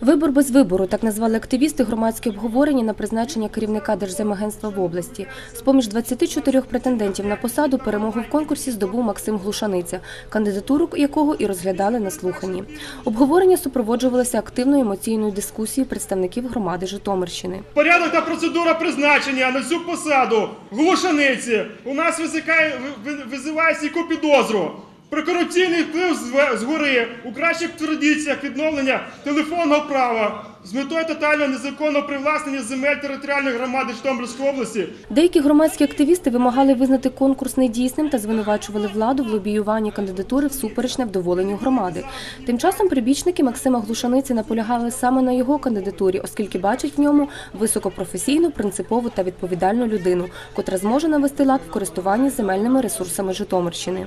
Вибор без вибору так назвали активісти громадські обговорення на призначення керівника Держземагентства в області. З поміж 24 претендентів на посаду перемогу в конкурсі здобув Максим Глушаниця, кандидатуру якого і розглядали на слуханні. Обговорення супроводжувалося активною емоційною дискусією представників громади Житомирщини. Порядок та процедура призначення на цю посаду глушаниці у нас визикає, ви- ви- визиває стійку підозру. Про корупційний вплив згори у кращих традиціях відновлення телефонного права з метою тотального незаконного привласнення земель територіальної громади Житомирської області Деякі громадські активісти вимагали визнати конкурс недійсним та звинувачували владу в лобіюванні кандидатури всупереч невдоволенню громади. Тим часом прибічники Максима Глушаниці наполягали саме на його кандидатурі, оскільки бачать в ньому високопрофесійну, принципову та відповідальну людину, котра зможе навести лад в користуванні земельними ресурсами Житомирщини.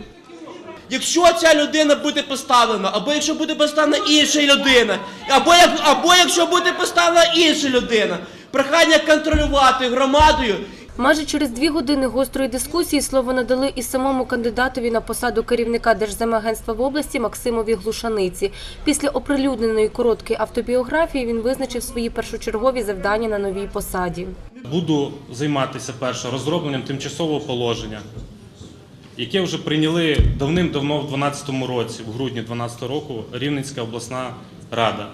Якщо ця людина буде поставлена, або якщо буде поставлена інша людина, або, як, або якщо буде поставлена інша людина, прохання контролювати громадою Майже через дві години гострої дискусії слово надали і самому кандидатові на посаду керівника Держземагентства в області Максимові Глушаниці. Після оприлюдненої короткої автобіографії він визначив свої першочергові завдання на новій посаді. Буду займатися перше розробленням тимчасового положення, яке вже прийняли давним-давно в 2012 році, в грудні 2012 року, Рівненська обласна рада,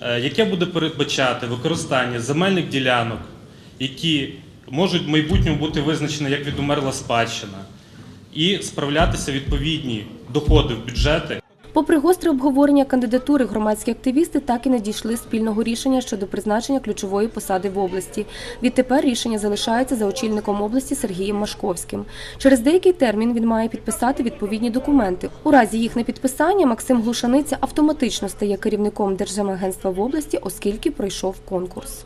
е, яке буде передбачати використання земельних ділянок, які можуть в майбутньому бути визначені як відумерла спадщина, і справлятися відповідні доходи в бюджети. Попри гостре обговорення кандидатури, громадські активісти так і не дійшли спільного рішення щодо призначення ключової посади в області. Відтепер рішення залишається за очільником області Сергієм Машковським. Через деякий термін він має підписати відповідні документи. У разі їх непідписання Максим Глушаниця автоматично стає керівником Держземагентства в області, оскільки пройшов конкурс.